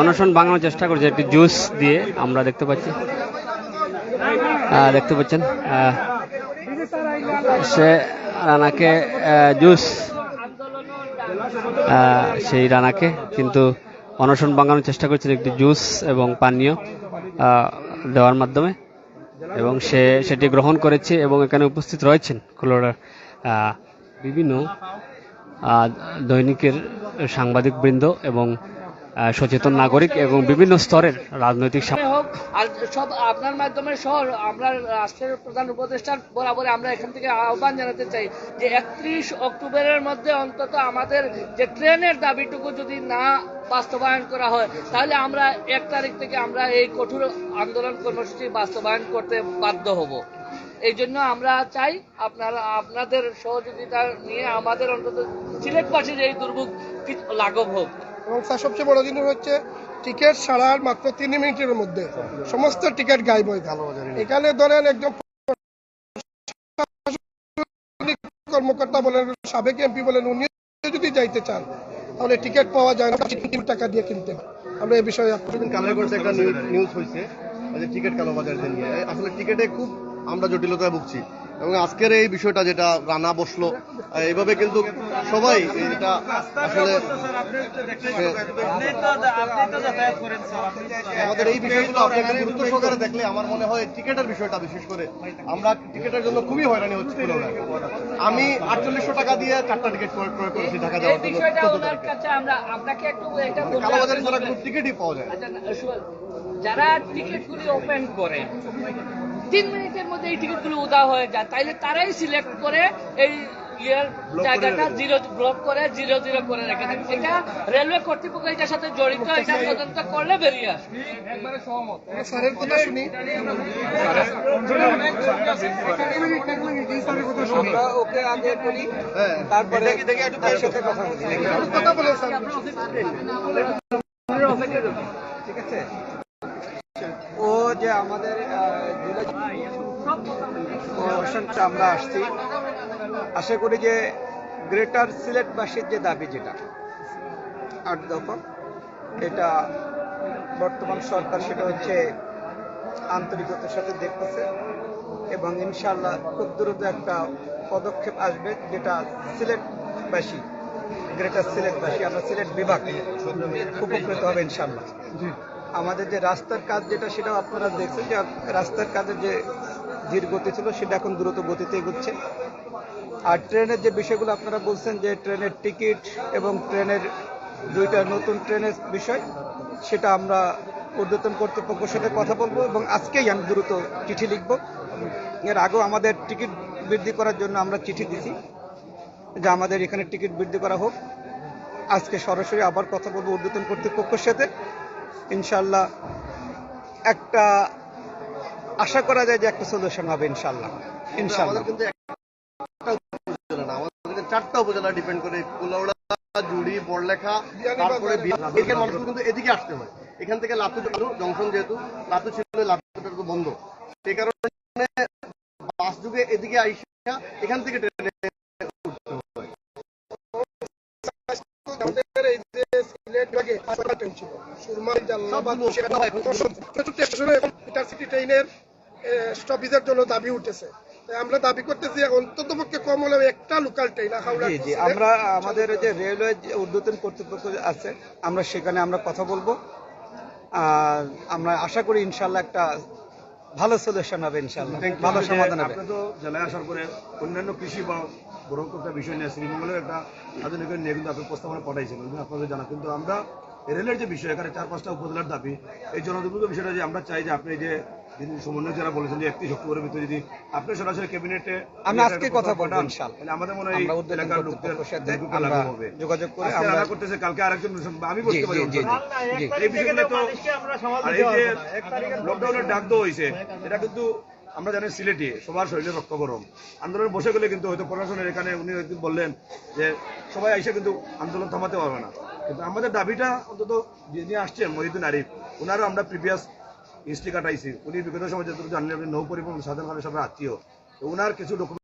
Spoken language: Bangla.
অনশন ভাঙানোর চেষ্টা করছে, একটি জুস দিয়ে, আমরা দেখতে পাচ্ছি। দেখতে পাচ্ছেন সে রানাকে জুস সেই রানাকে, কিন্তু অনশন ভাঙানোর চেষ্টা করছেন একটি জুস এবং পানীয় দেওয়ার মাধ্যমে। এবং সে সেটি গ্রহণ করেছে এবং এখানে উপস্থিত রয়েছেন কলোরার বিভিন্ন দৈনিকের সাংবাদিক বৃন্দ এবং সচেতন নাগরিক এবং বিভিন্ন স্তরের রাজনৈতিক হোক, আর সব আপনার মাধ্যমে সহ আমরা রাষ্ট্রের প্রধান উপদেষ্টার বরাবর আমরা এখান থেকে আহ্বান জানাতে চাই যে একত্রিশ অক্টোবরের মধ্যে অন্তত আমাদের যে ট্রেনের দাবিটুকু যদি না বাস্তবায়ন করা হয়, তাহলে আমরা এক তারিখ থেকে আমরা এই কঠোর আন্দোলন কর্মসূচি বাস্তবায়ন করতে বাধ্য হব। এই জন্য আমরা চাই আপনারা আপনাদের সহযোগিতা নিয়ে আমাদের অন্তত সিলেটবাসীর এই দুর্ভোগ লাঘব হোক। এবং তার সবচেয়ে বড় জিনিস হচ্ছে টিকিট ছাড়ার মাত্র তিন মিনিটের মধ্যে সমস্ত টিকিট গায়েব হয়ে গেল। এখানে ধরেন একজন কর্মকর্তা বলেন সাবেক এমপি বলেন উনি যদি যাইতে চান তাহলে টিকিট পাওয়া যায় না টাকা দিয়ে কিনতে। আমরা এই বিষয়ে কিছুদিন কালের একটা নিউজ হয়েছে টিকিট এই আসলে টিকিটে খুব আমরা জটিলতায় ভুগছি। এবং আজকের এই বিষয়টা যেটা রানা বসল এইভাবে কিন্তু সবাই এটা আসলে আমাদের এই বিষয়গুলো আপনি একটু গুরুত্ব সহকারে দেখলে আমার মনে হয় টিকিটের বিষয়টা বিশেষ করে আমরা টিকিটের জন্য খুবই হয়রানি হচ্ছে আমি আটচল্লিশশো টাকা দিয়ে চারটা টিকিট ক্রয় করেছি ঢাকা যাওয়ার জন্য। আপনাকে কালোবাজারে ছাড়া কোনো টিকিটই পাওয়া যায়। আচ্ছা, যারা টিকিটগুলি ওপেন করে তিন মিনিটের মধ্যে এই টিকিটগুলো উদা হয়ে যায়। তাইলে তারাই সিলেক্ট করে এই ইয়ের জায়গাটা জিরো ব্লক করে জিরো জিরো করে রেখে দেয়। এটা রেলওয়ে কর্তৃপক্ষ এটার সাথে জড়িত এটা তদন্ত করলে বেরিয়ে আসবে একবারে সহমত। স্যারের কথা শুনি। হ্যাঁ। তারপরে দেখি কথা বলি কথা বলেন স্যার ঠিক আছে? যে আমাদের অনুষ্ঠানটা আমরা আসছি। আশা করি যে গ্রেটার সিলেটবাসীর যে দাবি যেটা আট দফা এটা বর্তমান সরকার সেটা হচ্ছে আন্তরিকতার সাথে দেখতেছে এবং ইনশাল্লাহ খুব দ্রুত একটা পদক্ষেপ আসবে যেটা সিলেটবাসী গ্রেটার সিলেটবাসী আমরা সিলেট বিভাগ উপকৃত হবে ইনশাল্লাহ আমাদের যে রাস্তার কাজ যেটা সেটাও আপনারা দেখছেন যে রাস্তার কাজের যে ধীর গতি ছিল, সেটা এখন দ্রুত গতিতে এগুচ্ছে। আর ট্রেনের যে বিষয়গুলো আপনারা বলছেন যে ট্রেনের টিকিট এবং ট্রেনের দুইটা নতুন ট্রেনের বিষয়, সেটা আমরা ঊর্ধ্বতন কর্তৃপক্ষের সাথে কথা বলব এবং আজকেই আমি দ্রুত চিঠি লিখব। এর আগেও আমাদের টিকিট বৃদ্ধি করার জন্য আমরা চিঠি দিছি যে আমাদের এখানে টিকিট বৃদ্ধি করা হোক। আজকে সরাসরি আবার কথা বলব ঊর্ধ্বতন কর্তৃপক্ষের সাথে। ইনশাল্লাহ একটা আশা করা যায় যে একটা সলিউশন হবে ইনশাল্লাহ। কিন্তু চারটা উপজেলা ডিপেন্ড করে কুলাউড়া জুড়ি বড়লেখা তারপরে এখানে মানুষকে কিন্তু এদিকে আসতে হয়। এখান থেকে লাতু জংশন যেহেতু লাতু ছিল লাতুটা তো বন্ধ। সেই কারণে বাস যুগে এদিকে আইসা এখান থেকে ট্রেনে আমাদের এই যে সিলেট বিভাগে ছয়টা ট্রেন ছিল সুরমা জালালাবাদ সবগুলো মুর্শিদাবাদ, দশম। চতুর্থ স্টেশনে এখন ইন্টারসিটি ট্রেনের স্টপেজের জন্য দাবি উঠেছে। আমরা দাবি করতেছি অন্তত কম হলেও একটা লোকাল ট্রেন হাওড়া জি to জি সিলেট। আমরা আমাদের যে রেলওয়ে ঊর্ধ্বতন কর্তৃপক্ষ আছে আমরা সেখানে আমরা কথা বলব। আর আমরা আশা করি ইনশাল্লাহ একটা ভালো সলিউশন হবে ইনশাল্লাহ ভালো সমাধান হবে। তো জেলায় আসার পরে অন্যান্য কৃষি বা গ্রহকর্তা বিষয় নিয়ে শ্রীমঙ্গলের একটা আধুনিক নিয়ে কিন্তু আপনি প্রস্তাবনা পাঠাইছেন আপনাদের জানা। কিন্তু আমরা রেলের যে বিষয় এখানে চার পাঁচটা উপজেলার দাবি এই জনদুর্ভোগ বিষয়টা যে আমরা চাই যে আপনি যে সমন্বয় যারা বলেছেন যে একত্রিশ অক্টোবরের ভিতরে যদি আপনি সরাসরি ক্যাবিনেটে আমি আজকে কথা বলব ইনশাল্লাহ। তাহলে আমাদের মনে হয় এলাকার লোকদের হবে। যোগাযোগ করে আমরা করতেছে কালকে আরেকজন আমি বলতে পারি এই বিষয়গুলো তো আর এই যে লকডাউনের ডাক দেওয়া হয়েছে এটা কিন্তু আমরা জানি সিলেটে সবার শরীরে রক্ত গরম। আন্দোলন বসে গেলে কিন্তু হয়তো প্রশাসনের এখানে উনি বললেন যে সবাই এসে কিন্তু আন্দোলন থামাতে পারবে না। কিন্তু আমাদের দাবিটা অন্তত যিনি আসছেন, মহিউদ্দিন আরিফ ওনারও আমরা প্রিভিয়াস হিস্ট্রি কাটাইছি। উনি বিগত সময় যতটুকু জানলেন নৌ পরিবহন সাধারণ খানের সবাই আত্মীয়। ওনার কিছু ডকুমেন্ট